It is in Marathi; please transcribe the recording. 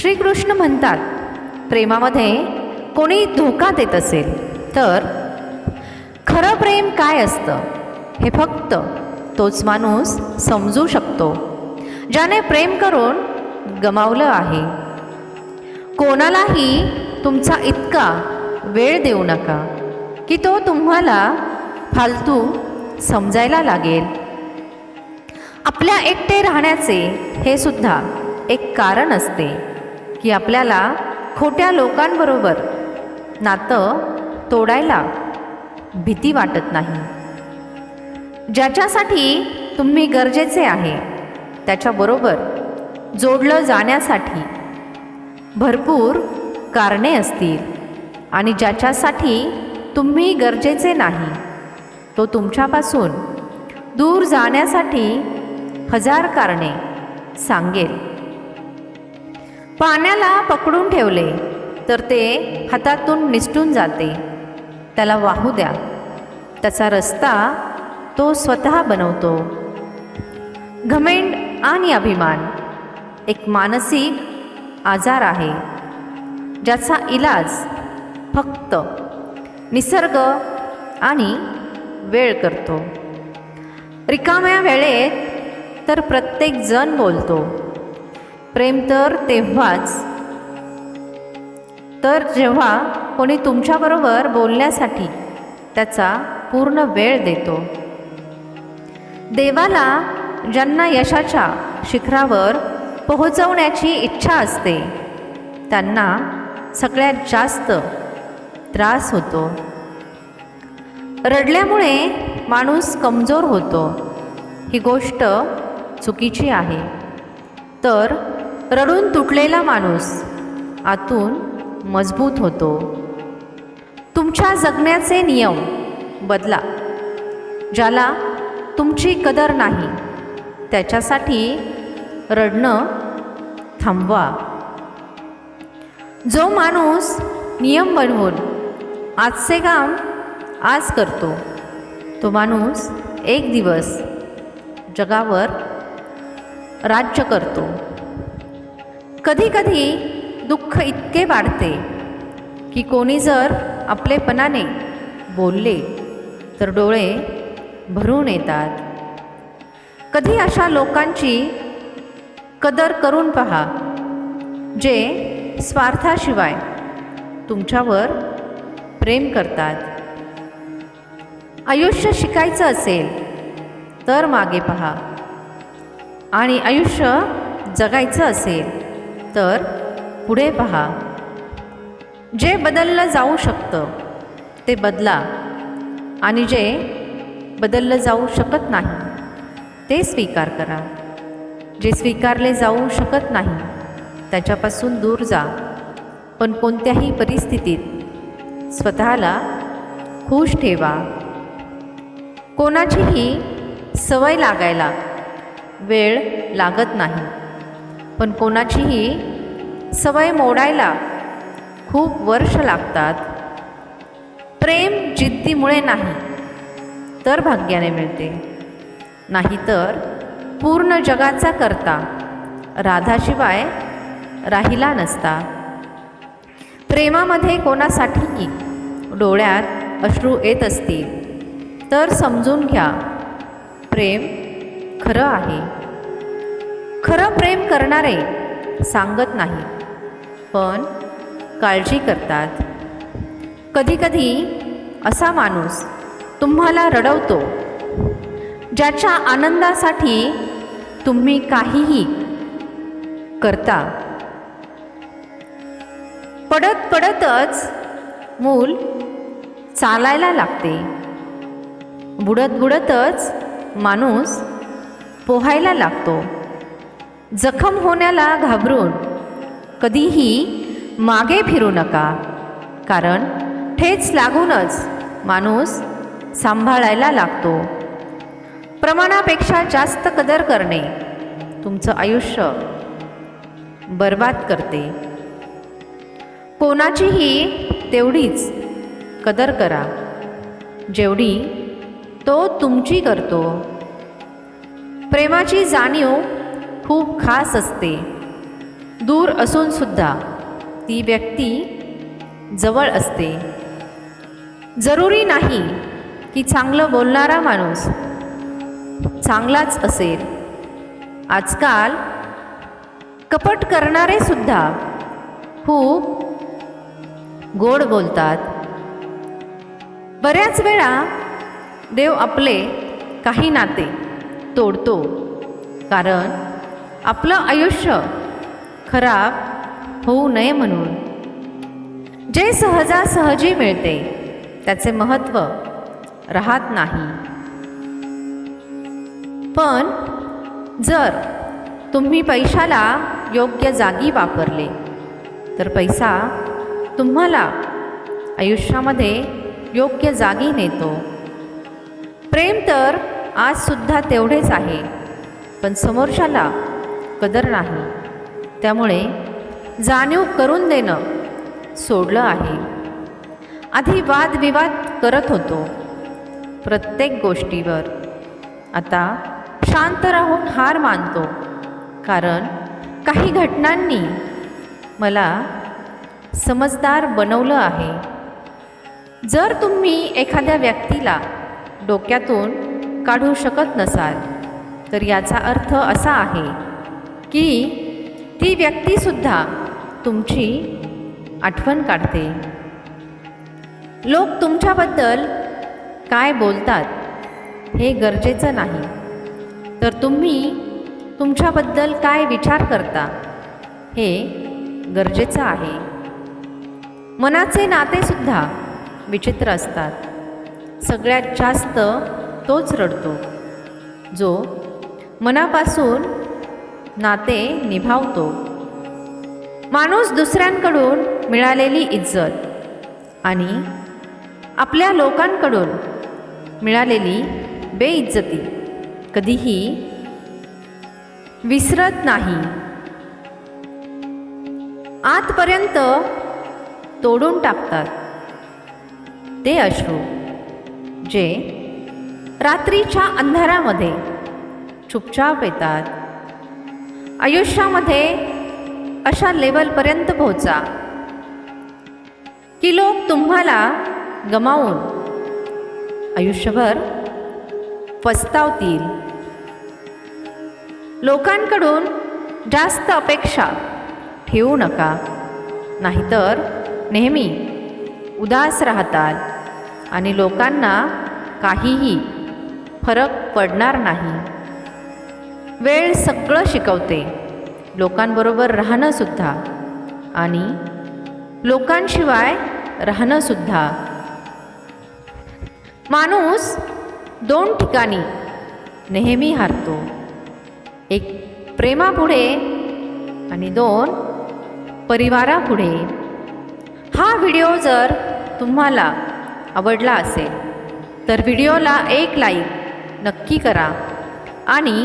श्रीकृष्ण म्हणतात प्रेमामध्ये कोणी धोका देत असेल तर खरं प्रेम काय असतं? हे फक्त तोच माणूस समजू शकतो ज्याने प्रेम करून गमावलं आहे. कोणालाही तुमचा इतका वेळ देऊ नका की तो तुम्हाला फालतू समजायला लागेल. आपल्या एकटे राहण्याचे हे सुद्धा एक कारण असते. की आपल्याला खोट्या लोकांबरोबर नातं तोडायला भीती वाटत नाही. ज्याच्यासाठी तुम्ही गरजेचे आहे त्याच्याबरोबर जोडलं जाण्यासाठी भरपूर कारणे असतील आणि ज्याच्यासाठी तुम्ही गरजेचे नाही तो तुमच्यापासून दूर जाण्यासाठी हजार कारणे सांगेल. पाण्याला पकडून ठेवले तर ते हातातून निसटून जाते. त्याला वाहू द्या. त्याचा रस्ता तो स्वतः बनवतो. घमेंड आणि अभिमान एक मानसिक आजार आहे ज्याचा इलाज फक्त निसर्ग आणि वेळ करतो. रिकाम्या वेळेत तर प्रत्येकजण बोलतो. प्रेम तर तेव्हाच. तर जेव्हा कोणी तुमच्याबरोबर बोलण्यासाठी त्याचा पूर्ण वेळ देतो. देवाला ज्यांना यशाच्या शिखरावर पोहोचवण्याची इच्छा असते त्यांना सगळ्यात जास्त त्रास होतो. रडल्यामुळे माणूस कमजोर होतो. ही गोष्ट चुकीची आहे. तर रडून तुटलेला माणूस आतून मजबूत होतो. तुमच्या जगण्याचे नियम बदला ज्याला तुमची कदर नाही त्याच्यासाठी रडणं थांबवा. जो माणूस नियम बनवून आजचे काम आज करतो तो माणूस एक दिवस जगावर राज्य करतो. कधीकधी दुःख इतके वाढते की कोणी जर आपलेपणाने बोलले तर डोळे भरून येतात. कधी अशा लोकांची कदर करून पहा जे स्वार्थाशिवाय तुमच्यावर प्रेम करतात. आयुष्य शिकायचं असेल तर मागे पहा आणि आयुष्य जगायचं असेल तर पुढे पहा. जे बदललं जाऊ शकतं ते बदला. आणि जे बदललं जाऊ शकत नाही ते स्वीकार करा. जे स्वीकारले जाऊ शकत नाही त्याच्यापासून दूर जा. पण कोणत्याही परिस्थितीत स्वतःला खुश ठेवा. कोणाचीही सवय लागायला वेळ लागत नाही. पण कोणाचीही सवय मोडायला खूप वर्ष लागतात. प्रेम जिद्दीमुळे नाही तर भाग्याने मिळते. नाहीतर पूर्ण जगाचा करता राधाशिवाय राहिला नसता. प्रेमामध्ये कोणासाठीही डोळ्यात अश्रू येत असतील तर समजून घ्या प्रेम खरं आहे. खरं प्रेम करणारे सांगत नाही. पण काळजी करतात. कधीकधी असा माणूस तुम्हाला रडवतो ज्याच्या आनंदासाठी तुम्ही काहीही करता. पडत पडतच मूल चालायला लागते. बुडत बुडतच माणूस पोहायला लागतो. जखम होण्याला घाबरून कधीही मागे फिरू नका. कारण ठेच लागूनच माणूस सांभाळायला लागतो. प्रमाणापेक्षा जास्त कदर करणे तुमचं आयुष्य बर्बाद करते. कोणाचीही तेवढीच कदर करा. जेवढी तो तुमची करतो. प्रेमाची जाणीव खूप खास असते. दूर असूनसुद्धा ती व्यक्ती जवळ असते. जरुरी नाही की चांगलं बोलणारा माणूस चांगलाच असेल. आजकाल कपट करणारे सुद्धा खूप गोड बोलतात. बऱ्याच वेळा देव आपले काही नाते तोडतो. कारण आपलं आयुष्य खराब होऊ नये म्हणून. जे सहजासहजी मिळते त्याचे महत्त्व राहत नाही. पण जर तुम्ही पैशाला योग्य जागी वापरले तर पैसा तुम्हाला आयुष्यामध्ये योग्य जागी नेतो. प्रेम तर आजसुद्धा तेवढेच आहे पण समोरच्याला कदर नाही. त्यामुळे जाणीव करून देणं सोडलं आहे. आधी वादविवाद करत होतो. प्रत्येक गोष्टीवर. आता शांत राहून हार मानतो. कारण काही घटनांनी मला समजदार बनवलं आहे. जर तुम्ही एखाद्या व्यक्तीला डोक्यातून काढू शकत नसाल तर याचा अर्थ असा आहे की ती व्यक्तीसुद्धा तुमची आठवण काढते. लोक तुमच्याबद्दल काय बोलतात हे गरजेचं नाही. तर तुम्ही तुमच्याबद्दल काय विचार करता हे गरजेचं आहे. मनाचे नातेसुद्धा विचित्र असतात. सगळ्यात जास्त तोच रडतो. जो मनापासून नाते निभावतो. माणूस दुसऱ्यांकडून मिळालेली इज्जत आणि आपल्या लोकांकडून मिळालेली बेइज्जती कधीही विसरत नाही. आतपर्यंत तोडून टाकतात. ते अश्रू जे रात्रीच्या अंधारामध्ये चुपचाप येतात. आयुष्यामध्ये अशा लेवलपर्यंत पोहोचा. की लोक तुम्हाला गमावून आयुष्यभर पस्तावतील. लोकांकडून जास्त अपेक्षा ठेवू नका. नाहीतर नेहमी उदास राहताल आणि लोकांना काहीही फरक पडणार नाही. वेळ सगळं शिकवते. लोकांबरोबर राहणंसुद्धा आणि लोकांशिवाय राहणंसुद्धा माणूस दोन ठिकाणी नेहमी हारतो. एक प्रेमापुढे आणि दोन परिवारापुढे. हा व्हिडिओ जर तुम्हाला आवडला असेल तर व्हिडिओला एक लाईक नक्की करा. आणि